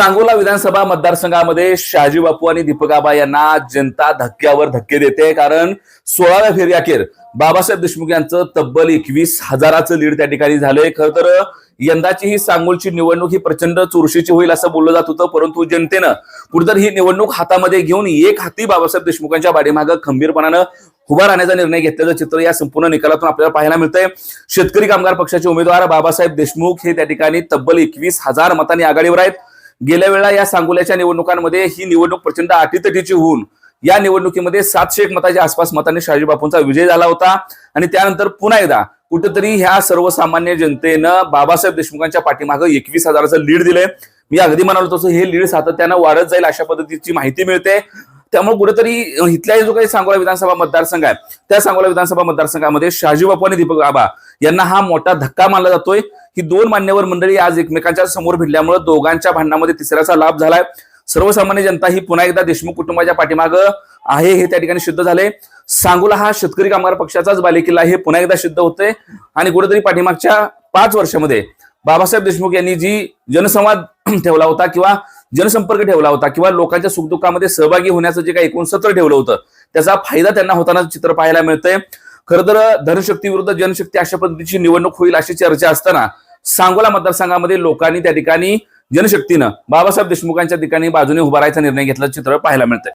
सांगोला विधानसभा मतदारसंघामध्ये शहाजी बापू आणि दीपक आबा यांना जनता धक्क्यावर धक्के देते कारण सोळाव्या फेरी बाबासाहेब देशमुख यांचं तब्बल एकवीस हजाराचं लीड त्या ठिकाणी झालंय. खरं तर यंदाची ही सांगोलची निवडणूक ही प्रचंड चुरशीची होईल असं बोललं जात होतं परंतु जनतेनं कुठेतरी ही निवडणूक हातामध्ये घेऊन एक हाती बाबासाहेब देशमुखांच्या बाडीमागं खंबीरपणानं उभा राहण्याचा निर्णय घेतल्याचं चित्र या संपूर्ण निकालातून आपल्याला पाहायला मिळतंय. शेतकरी कामगार पक्षाचे उमेदवार बाबासाहेब देशमुख हे त्या ठिकाणी तब्बल एकवीस हजार मतांनी आघाडीवर आहेत. गेल्या वेळा या सांगोल्याच्या निवडणुकांमध्ये ही निवडणूक प्रचंड अटीतटीची होऊन या निवडणुकीमध्ये सातशे एक मताच्या आसपास मतांनी शहाजी बापूंचा विजय झाला होता. आणि त्यानंतर पुन्हा एकदा कुठेतरी ह्या सर्वसामान्य जनतेनं बाबासाहेब देशमुखांच्या पाठीमागं एकवीस हजाराचं लीड दिलंय. मी अगदी म्हणालो तसं हे लीड सातत्यानं वाढत जाईल अशा पद्धतीची माहिती मिळते. त्यामुळे कुठेतरी इथल्याही जो काही सांगोला विधानसभा मतदारसंघ आहे त्या सांगोला विधानसभा मतदारसंघामध्ये शहाजी बापू आणि दीपक बाबा यांना हा मोठा धक्का मानला जातोय. ही दोन मान्यवर मंडळी आज एकमेकांच्या समोर भिडल्यामुळे दोघांच्या भांडणामध्ये तिसऱ्याचा लाभ झालाय. सर्वसामान्य जनता ही पुन्हा एकदा देशमुख कुटुंबाच्या पाठीमागं आहे हे त्या ठिकाणी सिद्ध झाले सांगोला हा शेतकरी कामगार पक्षाचाच बालेकिल्ला हे पुन्हा एकदा सिद्ध होते आणि कुठेतरी पाठीमागच्या पाच वर्षामध्ये बाबासाहेब देशमुख यांनी जी जनसंवाद ठेवला होता किंवा जनसंपर्क ठेवला होता किंवा लोकांच्या सुखदुःखामध्ये सहभागी होण्याचं जे काही एकूण सत्र ठेवलं होतं त्याचा फायदा त्यांना होताना चित्र पाहायला मिळतंय. खरं तर धनशक्ती विरुद्ध जनशक्ती अशा पद्धतीची निवडणूक होईल अशी चर्चा असताना सांगोला मतदारसंघामध्ये लोकांनी त्या ठिकाणी जनशक्तीनं बाबासाहेब देशमुखांच्या ठिकाणी बाजूने उभा राहायचा निर्णय घेतल्याचं चित्र पाहायला मिळतंय.